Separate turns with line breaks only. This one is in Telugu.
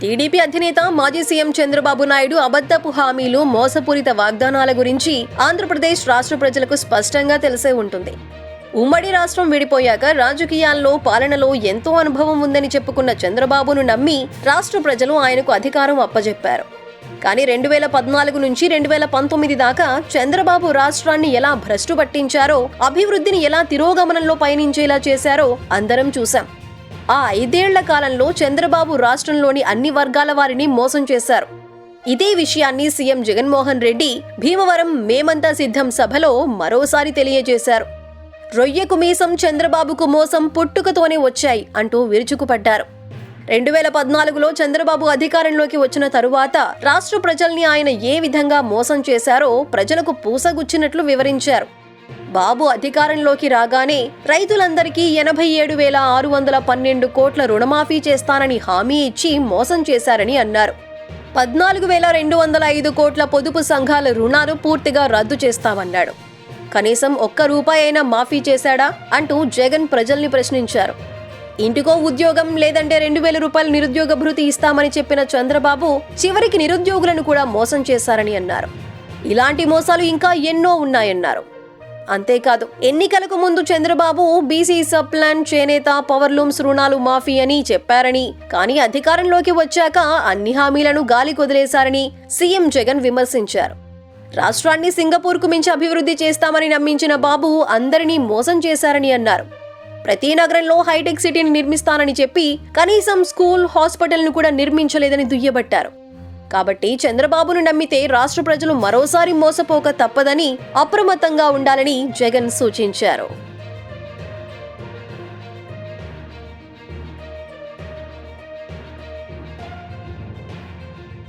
టీడీపీ అధినేత మాజీ సీఎం చంద్రబాబు నాయుడు అబద్ధపు హామీలు మోసపూరిత వాగ్దానాల గురించి ఆంధ్రప్రదేశ్ రాష్ట్ర ప్రజలకు స్పష్టంగా తెలిసే ఉంటుంది. ఉమ్మడి రాష్ట్రం విడిపోయాక రాజకీయాల్లో పాలనలో ఎంతో అనుభవం ఉందని చెప్పుకున్న చంద్రబాబును నమ్మి రాష్ట్ర ప్రజలు ఆయనకు అధికారం అప్పజెప్పారు. కానీ రెండు వేల పద్నాలుగు నుంచి రెండు వేల పంతొమ్మిది దాకా చంద్రబాబు రాష్ట్రాన్ని ఎలా భ్రష్టు పట్టించారో అభివృద్ధిని ఎలా తిరోగమనంలో పయనించేలా చేశారో అందరం చూశాం. ఆ ఐదేళ్ళ కాలంలో చంద్రబాబు రాష్ట్రంలోని అన్ని వర్గాల వారిని మోసం చేశారు. ఇదే విషయాన్ని సీఎం జగన్మోహన్ రెడ్డి భీమవరం మేమంతా సిద్ధం సభలో మరోసారి తెలియజేశారు. రొయ్యకు మీసం చంద్రబాబుకు మోసం పుట్టుకతోనే వచ్చాయి అంటూ విరుచుకుపడ్డారు. రెండు వేల పద్నాలుగులో చంద్రబాబు అధికారంలోకి వచ్చిన తరువాత రాష్ట్ర ప్రజల్ని ఆయన ఏ విధంగా మోసం చేశారో ప్రజలకు పూసగుచ్చినట్లు వివరించారు. బాబు అధికారంలోకి రాగానే రైతులందరికీ ఎనభై ఏడు వేల ఆరు వందల పన్నెండు కోట్ల రుణమాఫీ చేస్తానని హామీ ఇచ్చి మోసం చేశారని అన్నారు. పద్నాలుగు వేల రెండు వందల ఐదు కోట్ల పొదుపు సంఘాల రుణాలు పూర్తిగా రద్దు చేస్తామన్నాడు. కనీసం ఒక్క రూపాయి అయినా మాఫీ చేశాడా అంటూ జగన్ ప్రజల్ని ప్రశ్నించారు. ఇంటికో ఉద్యోగం లేదంటే రెండు వేల రూపాయల నిరుద్యోగ భృతి ఇస్తామని చెప్పిన చంద్రబాబు చివరికి నిరుద్యోగులను కూడా మోసం చేశారని అన్నారు. ఇలాంటి మోసాలు ఇంకా ఎన్నో ఉన్నాయన్నారు. అంతేకాదు ఎన్నికలకు ముందు చంద్రబాబు బీసీ సబ్ ప్లాన్ చేనేత పవర్ లూమ్స్ రుణాలు మాఫీ అని చెప్పారని. కానీ అధికారంలోకి వచ్చాక అన్ని హామీలను గాలి కుదిలేశారని సీఎం జగన్ విమర్శించారు. రాష్ట్రాన్ని సింగపూర్కు మించి అభివృద్ధి చేస్తామని నమ్మించిన బాబు అందరినీ మోసం చేశారని అన్నారు. ప్రతి నగరంలో హైటెక్ సిటీని నిర్మిస్తానని చెప్పి కనీసం స్కూల్ హాస్పిటల్ను కూడా నిర్మించలేదని దుయ్యబట్టారు. కాబట్టి చంద్రబాబును నమ్మితే రాష్ట్ర ప్రజలు మరోసారి మోసపోక తప్పదని అప్రమత్తంగా ఉండాలని జగన్ సూచించారు.